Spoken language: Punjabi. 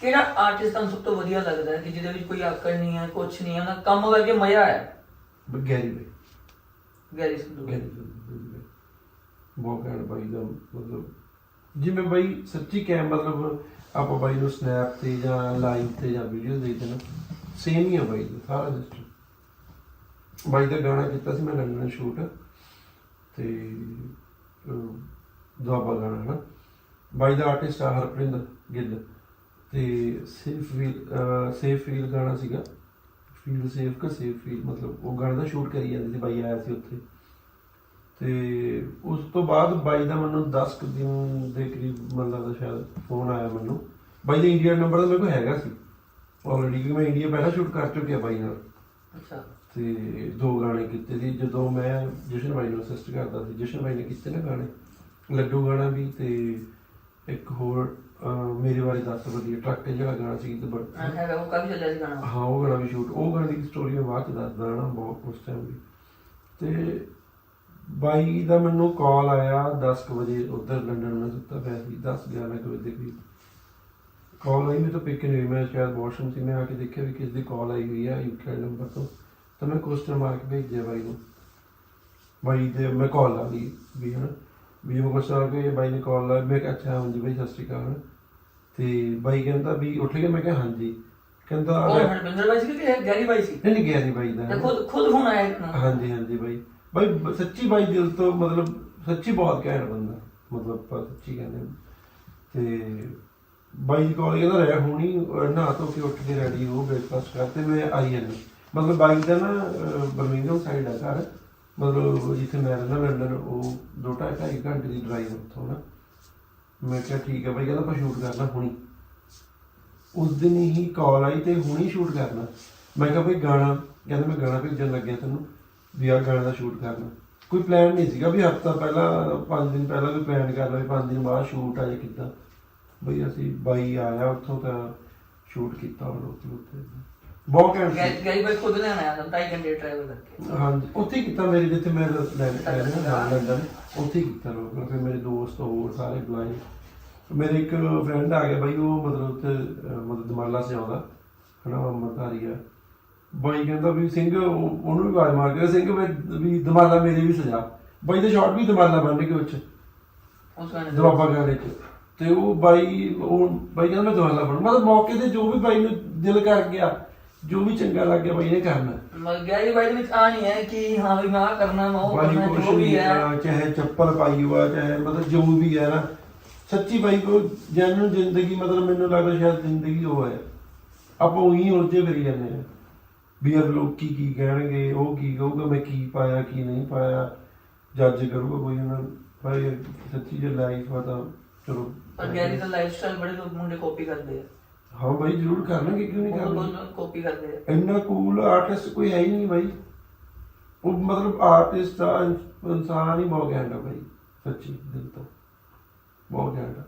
ਕਿਹੜਾ ਆਰਟਿਸਟ ਤੁਹਾਨੂੰ ਸਭ ਤੋਂ ਵਧੀਆ ਲੱਗਦਾ ਹੈ ਕਿ ਜਿਹਦੇ ਵਿੱਚ ਕੋਈ ਆਕੜ ਨਹੀਂ ਹੈ ਕੁਛ ਨਹੀਂ ਹੈ ਉਹਦਾ ਕੰਮ ਕਰਕੇ ਮਜ਼ਾ ਆਇਆ? ਗੈਰੀ ਬਾਈ। ਗੈਰੀ ਸੰਧੂ। ਗੈਰੀ ਬਾਈ। ਬਹੁਤ ਘੈਂਟ ਬਾਈ ਦਾ ਮਤਲਬ। ਜਿਵੇਂ ਬਾਈ ਸੱਚੀ ਕਹਿ ਮਤਲਬ ਆਪਾਂ ਬਾਈ ਨੂੰ ਸਨੈਪ ਤੇ ਜਾਂ ਲਾਈਵ ਤੇ ਜਾਂ ਵੀਡੀਓ ਦੇਖਦੇ ਨਾ ਸੇਮ ਹੀ ਆ ਬਾਈ ਦਾ ਸਾਰਾ ਸਿਸਟਮ ਬਾਈ ਦਾ ਗਾਣਾ ਕੀਤਾ ਸੀ ਮੈਂ ਲੰਡਨ ਸ਼ੂਟ ਤੇ ਅਹ, ਦੁਆਬਾ ਗਾਣਾ ਨਾ ਬਾਈ ਦਾ ਆਰਟਿਸਟ ਆ ਹਰਪ੍ਰਿੰਦ ਗਿੱਲ। ਤੇ ਸੇਫ ਫੀਲ ਸੇਫ ਫੀਲ ਗਾਣਾ ਸੀਗਾ। ਫੀਲ ਸੇਫ ਕਾ ਸੇਫ ਫੀਲ ਮਤਲਬ ਉਹ ਗਾਣਾ ਦਾ ਸ਼ੂਟ ਕਰੀ ਜਾਂਦੇ ਸੀ ਬਾਈ ਆਇਆ ਸੀ ਉੱਥੇ। ਤੇ ਉਸ ਤੋਂ ਬਾਅਦ ਬਾਈ ਦਾ ਮੈਨੂੰ 10 ਕੁ ਦਿਨ ਦੇ ਕਰੀਬ ਮੈਨੂੰ ਲੱਗਦਾ ਸ਼ਾਇਦ ਫੋਨ ਆਇਆ ਮੈਨੂੰ। ਬਾਈ ਦਾ ਇੰਡੀਆ ਨੰਬਰ ਤਾਂ ਮੇਰੇ ਕੋਲ ਹੈਗਾ ਸੀ। ਆਲਰੇਡੀ ਕਿ ਮੈਂ ਇੰਡੀਆ ਪਹਿਲਾਂ ਸ਼ੂਟ ਕਰ ਚੁੱਕਿਆ ਬਾਈ ਨਾਲ। ਅੱਛਾ। ਤੇ ਦੋ ਗਾਣੇ ਕੀਤੇ ਸੀ। ਜਦੋਂ ਮੈਂ ਜਸ਼ਨ ਬਾਈ ਨੂੰ ਅਸਿਸਟ ਕਰਦਾ ਸੀ ਜਸ਼ਨ ਬਾਈ ਨੇ ਕੀਤੇ ਨਾ ਗਾਣੇ। ਲੱਡੂ ਗਾਣਾ ਵੀ ਤੇ ਇੱਕ ਹੋਰ ਮੇਰੇ ਬਾਰੇ ਦੱਸ ਵਧੀਆ ਟਰੱਕ ਤੇ ਜਿਹੜਾ ਗਾਣਾ ਸੀ ਤੇ ਬੜ- ਹਾਂ ਹੈਗਾ ਉਹ ਕਾਫੀ ਚੱਲਿਆ ਸੀ ਗਾਣਾ। ਹਾਂ ਉਹ ਗਾਣਾ ਵੀ ਸ਼ੂਟ ਉਹ ਗਾਣੇ ਦੀ ਸਟੋਰੀ ਮੈਂ ਬਾਅਦ ਚ ਦੱਸਦਾ ਨਾ ਬਹੁਤ ਉਸ ਟਾਈਮ ਵੀ ਤੇ ਬਾਈ ਦਾ ਮੈਨੂੰ ਕਾਲ ਆਇਆ 10 ਕੁ ਵਜੇ ਉਧਰ ਲੰਡਨ ਮੈਂ ਸੁੱਤਾ ਪਿਆ ਸੀ 10 11 ਕੁ ਵਜੇ ਕਰੀਬ। ਕਾਲ ਆਈ ਮੈਂ ਤਾਂ ਪਿਕ ਨਹੀਂ ਹੋਈ ਮੈਂ ਸ਼ਾਇਦ ਵਾਸ਼ਰੂਮ ਸੀ ਮੈਂ ਆ ਕੇ ਦੇਖਿਆ ਵੀ ਕਿਸ ਦੀ ਕਾਲ ਆਈ ਹੋਈ ਹੈ ਯੂਕੇ ਨੰਬਰ ਤੋਂ। ਤਾਂ ਮੈਂ ਕੁਐਸਚਨ ਮਾਰ ਕੇ ਭੇਜਿਆ ਬਾਈ ਨੂੰ। ਬਾਈ ਦੇ ਮੈਂ ਕਾਲ ਲਾ ਲਈ ਵੀ ਹਨਾ ਵੀ ਉਹ ਆ ਕੇ ਬਾਈ ਨੇ ਕਾਲ ਲਾ ਮੈਂ ਕਿਹਾ ਅੱਛਾ ਹਾਂਜੀ ਬਾਈ ਸਤਿ ਸ਼੍ਰੀ ਅਕਾਲ। ਤੇ ਬਾਈ ਕਹਿੰਦਾ ਵੀ ਉੱਠ ਗਿਆ ਮੈਂ ਕਿਹਾ ਹਾਂਜੀ। ਕਹਿੰਦਾ ਕੌਣ ਹਰਪਿੰਦਰ ਬਾਈ ਸੀ ਕਿ ਗੈਰੀ ਬਾਈ ਸੀ? ਨਹੀਂ ਨਹੀਂ ਗਿਆ ਨਹੀਂ ਬਾਈ ਦਾ। ਖੁਦ ਖੁਦ ਫੋਨ ਆਇਆ ਇੱਕ ਹਾਂਜੀ ਹਾਂਜੀ ਬਾਈ। ਬਾਈ ਬ- ਸੱਚੀ ਬਾਈ ਦਿਲ ਤੋਂ ਮਤਲਬ ਸੱਚੀ ਬਹੁਤ ਘੈਂਟ ਬੰਦਾ। ਮਤਲਬ ਆਪਾਂ ਸੱਚੀ ਕਹਿੰਦੇ ਹਾਂ। ਤੇ ਬਾਈ ਦੀ ਕਾਲ ਕਹਿੰਦਾ ਰਹਿ ਹੋਣੀ ਨਹਾ ਧੋ ਕੇ ਉੱਠ ਕੇ ਰੈਡੀ ਹੋ ਬ੍ਰੇਕਫਾਸਟ ਕਰ। ਤੇ ਮੈਂ ਆਈ ਜਾਂਦੀ। ਮਤਲਬ ਬਾਈ ਦਾ ਨਾ ਬਰਮਿੰਗਮ ਸਾਈਡ ਹੈ ਘਰ। ਮਤਲਬ ਜਿੱਥੇ ਮੈਂ ਰਹਿੰਦਾ ਲੰਡਨ ਉਹ ਦੋ ਢਾਈ ਢਾਈ ਘੰਟੇ ਦੀ ਡਰਾਈਵ ਉੱਥੋਂ ਨਾ। ਮੈਂ ਕਿਹਾ ਠੀਕ ਹੈ ਬਾਈ ਕਹਿੰਦਾ ਆਪਾਂ ਸ਼ੂਟ ਕਰਨਾ ਹੁਣੀ। ਉਸ ਦਿਨ ਹੀ ਕਾਲ ਆਈ ਤੇ ਹੁਣੀ ਸ਼ੂਟ ਕਰਨਾ। ਮੈਂ ਕਿਹਾ ਬਈ ਗਾਣਾ, ਕਹਿੰਦਾ ਮੈਂ ਗਾਣਾ ਭੇਜਣ ਲੱਗਿਆ ਤੈਨੂੰ ਵੀ ਆਹ ਗਾਣਾ ਦਾ ਸ਼ੂਟ ਕਰਨਾ। ਕੋਈ ਪਲਾਨ ਨਹੀਂ ਸੀਗਾ ਵੀ ਹਫਤਾ ਪਹਿਲਾਂ 5 ਦਿਨ ਪਹਿਲਾਂ ਵੀ ਪਲਾਨ ਕਰ ਲਵੇ 5 ਦਿਨ ਬਾਅਦ ਸ਼ੂਟ ਆ ਜਾਂ ਕਿੱਦਾਂ। ਬਈ ਅਸੀਂ ਬਾਈ ਆਇਆ ਉੱਥੋਂ ਤਾਂ ਸ਼ੂਟ ਕੀਤਾ ਉਹ ਉੱਥੇ ਉੱਥੇ ਬਹੁਤ ਘੈਂਟ ਗੈ- ਸੀ ਗੈਰੀ ਬਾਈ ਖੁਦ ਲੈਣ ਆਇਆ ਤਾਂ ਢਾਈ ਘੰਟੇ ਟਰੈਵਲ ਕਰਕੇ। ਹਾਂਜੀ ਉੱਥੇ ਹੀ ਕੀਤਾ ਮੇਰੇ ਜਿੱਥੇ ਮੈਂ ਲੈਂਡ ਰਹਿੰਦਾ ਲੰਡਨ ਉੱਥੇ ਹੀ ਕੀਤਾ ਲੋਕ ਫਿਰ ਮੇਰੇ ਦੋਸਤ ਹੋਰ ਸਾਰੇ ਬੁਲਾਏ ਮੇਰੇ ਇੱਕ ਫਰੈਂਡ ਆ ਗਿਆ ਬਾਈ ਉਹ ਮਤਲਬ ਉੱਥੇ ਅਹ, ਮਤਲਬ ਦਮਾਲਾ ਸੇ ਆਉਂਦਾ ਹਨਾ ਅੰਮ੍ਰਿਤਧਾਰੀ ਆ। ਬਾਈ ਕਹਿੰਦਾ ਵੀ ਸਿੰਘ ਉਹ- ਉਹਨੂੰ ਵੀ ਆਵਾਜ਼ ਮਾਰ ਕੇ ਸਿੰਘ ਵੀ- ਵੀ ਦਮਾਲਾ ਮੇਰੇ ਵੀ ਸਜਾ। ਬਾਈ ਦੇ ਸ਼ਾਟ ਵੀ ਦਮਾਲਾ ਬਣ ਕੇ ਵਿੱਚ ਉਸ ਗਾਣੇ ਦਾ ਦਵਾਬਾ ਗਾਣੇ ਚ। ਤੇ ਉਹ ਬਾਈ ਉਹ ਬਾਈ ਕਹਿੰਦਾ ਮੈਂ ਦਮਾਲਾ ਬਣ। ਮਤਲਬ ਮੌਕੇ ਤੇ ਜੋ ਵੀ ਬਾਈ ਨੂੰ ਦਿਲ ਕਰ ਗਿਆ ਜੋ ਵੀ ਚੰਗਾ ਲੱਗ ਗਿਆ ਬਾਈ ਨੇ ਕਰਨਾ। ਗੈਰੀ ਬਾਈ ਦੇ ਵਿੱਚ ਆ ਨਹੀਂ ਹੈ ਕਿ ਹਾਂ ਵੀ ਮੈਂ ਆਹ ਕਰਨਾ ਮੈਂ ਉਹ ਬਾਈ ਕਰਨਾ ਕੁਛ ਜੋ ਵੀ ਹੈ। ਚਾਹੇ ਚੱਪਲ ਪਾਈ ਹੋਆ ਚਾਹੇ ਮਤਲਬ ਜੋ ਵੀ ਹੈ ਨਾ। ਸੱਚੀ ਬਾਈ ਕੋ ਜੈਨੂਨ ਜ਼ਿੰਦਗੀ ਮਤਲਬ ਮੈਨੂੰ ਲੱਗਦਾ ਸ਼ਾਇਦ ਜ਼ਿੰਦਗੀ ਉਹ ਹੈ। ਆਪਾਂ ਉਹੀ ਉਲਝੇ ਫਿਰੀ ਜਾਂਦੇ ਆ ਵੀ ਯਾਰ ਲੋਕ ਕੀ ਕੀ ਕਹਿਣਗੇ ਉਹ ਕੀ ਕਹੂਗਾ ਮੈਂ ਕੀ ਪਾਇਆ ਕੀ ਨਹੀਂ ਪਾਇਆ ਜੱਜ ਕਰੂਗਾ ਕੋਈ ਉਹਨਾਂ ਭਾਈ ਸੱਚੀ ਜੇ ਲਾਈਫ ਆ ਤਾਂ ਚਲੋ। ਪਰ ਗੈਰੀ ਦਾ ਲਾਈਫ ਸਟਾਈਲ ਬੜੇ ਲੋਕ ਮੁੰਡੇ ਕਾਪੀ ਕਰਦੇ ਆ। ਹਾਂ ਬਾਈ ਜ਼ਰੂਰ ਕਰਨਗੇ ਕਿਉਂ ਨਹੀਂ ਕਰਨਗੇ? ਬਹੁਤ ਕਾਪੀ ਕਰਦੇ ਆ। ਇੰਨਾ ਕੂਲ ਆਰਟਿਸਟ ਕੋਈ ਹੈ ਹੀ ਨਹੀਂ ਬਾਈ। ਉਹ ਮਤਲਬ ਆਰਟਿਸਟ ਆ ਇਨਸਾਨ ਹੀ ਬਹੁਤ ਘੈਂਟ ਆ ਬਾਈ ਸੱਚੀ ਦਿਲ ਤੋਂ। ਬਹੁਤ ਘੈਂਟ ਆ।